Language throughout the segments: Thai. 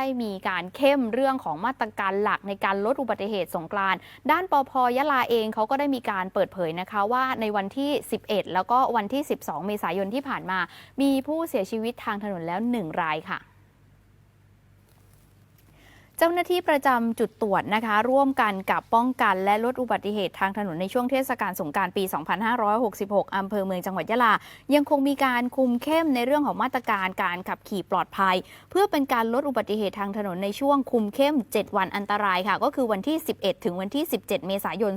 ได้มีการเข้มเรื่องของมาตรการหลักในการลดอุบัติเหตุสงกรานด้านปพยะลาเองเขาก็ได้มีการเปิดเผยนะคะว่าในวันที่ 11 แล้วก็วันที่ 12 เมษายนที่ผ่านมา มีผู้เสียชีวิตทางถนนแล้ว 1 รายค่ะ เจ้าหน้าที่ประจำจุดตรวจนะคะ ร่วมกันกับป้องกันและลดอุบัติเหตุทางถนนในช่วงเทศกาลสงกรารปี 2566อำเภอเมืองจังหวัดยะลา ยังคงมีการคุมเข้มในเรื่องของมาตรการการขับขี่ปลอดภัย เพื่อเป็นการลดอุบัติเหตุทางถนนในช่วงคุมเข้ม 7 วันอันตรายค่ะ ก็คือวันที่ 11 ถึงวันที่ 17 เมษายน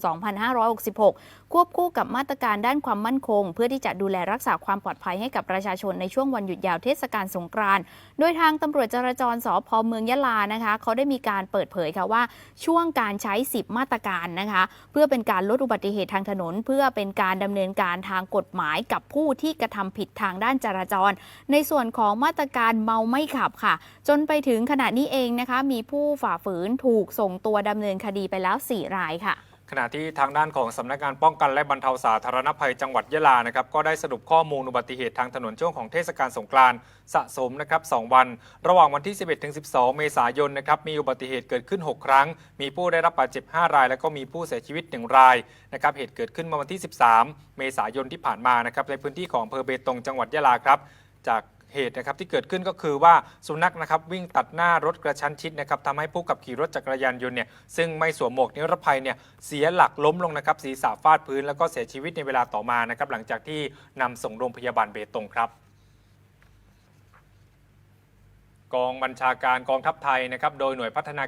2566 ควบคู่กับมาตรการด้านความมั่นคง เพื่อที่จะดูแลรักษาความปลอดภัยให้กับประชาชนในช่วงวันหยุดยาวเทศกาลสงกรานต์โดยทางตำรวจจราจรสพเมืองยะลานะคะเขาได้มีการเปิดเผยค่ะว่าช่วงการใช้ 10 มาตรการนะคะ เพื่อเป็นการลดอุบัติเหตุทางถนน เพื่อเป็นการดำเนินการทางกฎหมายกับผู้ที่กระทำผิดทางด้านจราจร ในส่วนของมาตรการเมาไม่ขับค่ะ จนไปถึงขณะนี้เองนะคะ มีผู้ฝ่าฝืนถูกส่งตัวดำเนินคดีไปแล้ว 4 รายค่ะ ขณะที่ทางด้านของสำนักงานป้องกันและบรรเทาสาธารณภัยจังหวัดยะลานะครับก็ได้สรุปข้อมูลอุบัติเหตุทางถนนช่วงของเทศกาลสงกรานต์สะสมนะครับ2วัน ระหว่างวันที่ 11ถึง12 เมษายนนะครับมีอุบัติเหตุเกิดขึ้น 6 ครั้ง มีผู้ได้รับบาดเจ็บ 5 ราย แล้วก็มีผู้เสียชีวิต 1 รายนะครับเหตุเกิดขึ้นเมื่อวันที่ 13 เมษายนที่ผ่านมานะครับในพื้นที่ของอำเภอเบตงจังหวัดยะลาครับจาก เหตุนะครับที่เกิดขึ้นก็คือว่าสุนัขนะครับวิ่งตัดหน้ารถกระชั้นชิดนะครับทำให้ผู้ขับขี่รถจักรยานยนต์เนี่ยซึ่งไม่สวมหมวกนิรภัยเนี่ยเสียหลักล้มลงนะครับศีรษะฟาดพื้นแล้วก็เสียชีวิตในเวลาต่อมานะครับหลังจากที่นำส่งโรงพยาบาลเบตงครับกองบัญชาการกองทัพไทยนะครับโดยหน่วยพัฒนา